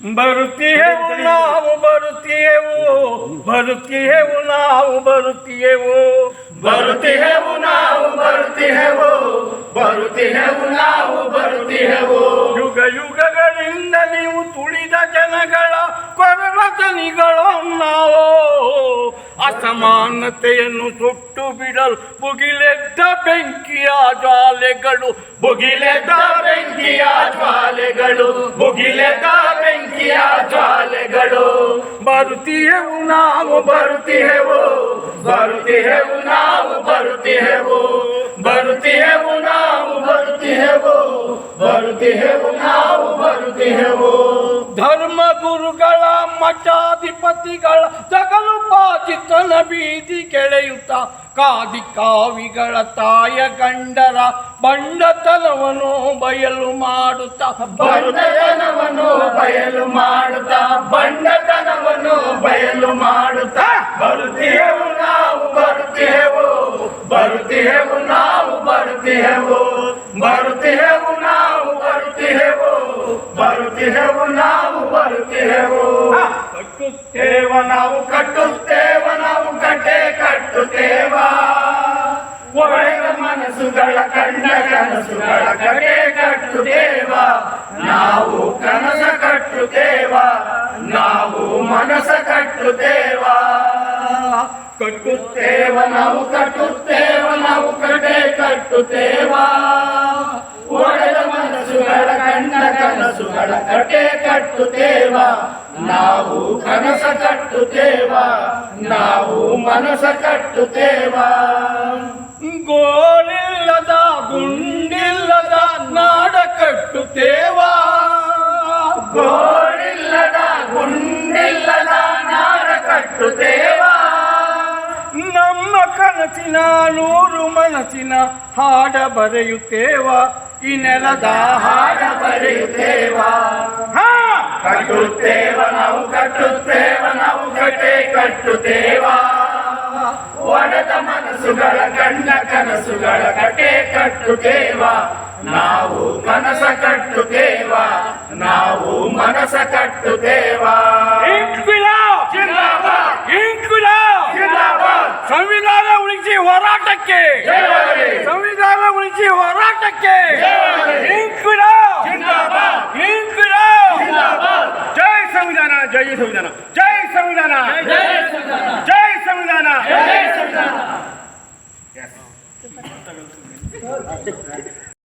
ಬರುತ್ತೀಯೆವು ನಾವು ಬರುತ್ತೀಯೆವು. ಬರುತ್ತೀಯೆವು ನಾವು ಬರುತ್ತೀಯೆವು. ಬರುತ್ತಿಹೆವು ನಾವು ಬರುತ್ತಿಹೆವು ಬರುತ್ತಿಹೆವು ನಾವು ಬರುತ್ತಿಹೆವು ಯುಗ ಯುಗಗಳಿಂದ ನೀವು ತುಳಿದ ಜನಗಳ ಕೊರಳ ಜನಿಗಳು ನಾವು ಅಸಮಾನತೆಯನ್ನು ಸುಟ್ಟು ಬಿಡಲು ಮುಗಿಲೆದ್ದ ಬೆಂಕಿಯ ಜ್ವಾಲೆಗಳು ಮುಗಿಲೆದ ಬೆಂಕಿಯ ಜ್ವಾಲೆಗಳು ಮುಗಿಲೆದ ಬೆಂಕಿಯ ಜ್ವಾಲೆಗಳು ಬರುತ್ತೀಯೆವು ನಾವು ಬರುತ್ತಿಹೆವು ಬರುತ್ತಿಹೆವು ನಾವು ಬರುತ್ತಿಹೆವು ಬರುತ್ತಿಹೆವು ನಾವು ಬರುತ್ತಿಹೆವು ಬರುತ್ತಿಹೆವು ನಾವು ಬರುತ್ತಿಹೆವು ಧರ್ಮ ಗುರುಗಳ ಮಠಾಧಿಪತಿಗಳ ಬಾಜಿತನ ಬೀದಿ ಕೆಳೆಯುತ್ತ ಕಾದಿ ಕಾವಿಗಳ ತಾಯ ಗಂಡರ ಬಂಡತನವನು ಬಯಲು ಮಾಡುತ್ತ. ಬಂಡತನವನು ಬಯಲು ಮಾಡುತ್ತ. ಬಂಡತನವನು ಬಯಲು ಮಾಡುತ್ತ. ಬರುತ್ತೇವು ನಾವು ಬರುತ್ತೇವು. ಬರುತ್ತೇವು ನಾವು ಬರುತ್ತೇವು. ಬರುತ್ತೇವು ನಾವು ಬರುತ್ತೇವು. ಬರುತ್ತೇವು ನಾವು ಬರುತ್ತೇವು. ಕಟ್ಟುತ್ತೇವ ನಾವು ಕಟ್ಟುತ್ತೇವ. ನಾವು ಕನಸ ಕಟ್ಟುತ್ತೇವ, ನಾವು ಮನಸ ಕಟ್ಟುತ್ತೇವ. ಕಟ್ಟುತ್ತೇವ, ನಾವು ಕಟ್ಟುತ್ತೇವ, ನಾವು ಕಡೆ ಕಟ್ಟುತ್ತೇವ. ಒಡೆದ ಮನಸ್ಸುಗಳ ಕಣ್ಣ ಕನಸುಗಳ ಕಟ್ಟೆ ಕಟ್ಟುತ್ತೇವ. ನಾವು ಕನಸ ಕಟ್ಟುತ್ತೇವ, ನಾವು ಮನಸ ಕಟ್ಟುತ್ತೇವ. ಗೋಳಿಲ್ಲದ ಕನಸಿನ ನೂರು ಮನಸ್ಸಿನ ಹಾಡ ಬರೆಯುತ್ತೇವ. ಈ ನೆಲದ ಹಾಡ ಬರೆಯುತ್ತೇವ. ಕಟ್ಟುತ್ತೇವ, ನಾವು ಕಟ್ಟುತ್ತೇವ, ನಾವು ಕಟ್ಟೆ ಕಟ್ಟುತ್ತೇವ. ಒಡೆದ ಮನಸ್ಸುಗಳ ಕಣ್ಣ ಕನಸುಗಳ ಕಟ್ಟೆ ಕಟ್ಟುತ್ತೇವ. ನಾವು ಕನಸ ಕಟ್ಟುತ್ತೇವ. ಹೋರಾಟಕ್ಕೆ ಸಂವಿಧಾನ ಉಳಿಸಿ ಹೋರಾಟಕ್ಕೆ ಇಂಕ್ವಿಲಾಬ್ ಇಂಕ್ವಿಲಾಬ್ ಜೈ ಸಂವಿಧಾನ ಜೈ ಸಂವಿಧಾನ ಜೈ ಸಂವಿಧಾನ ಜೈ ಸಂವಿಧಾನ ಜೈ ಸಂವಿಧಾನ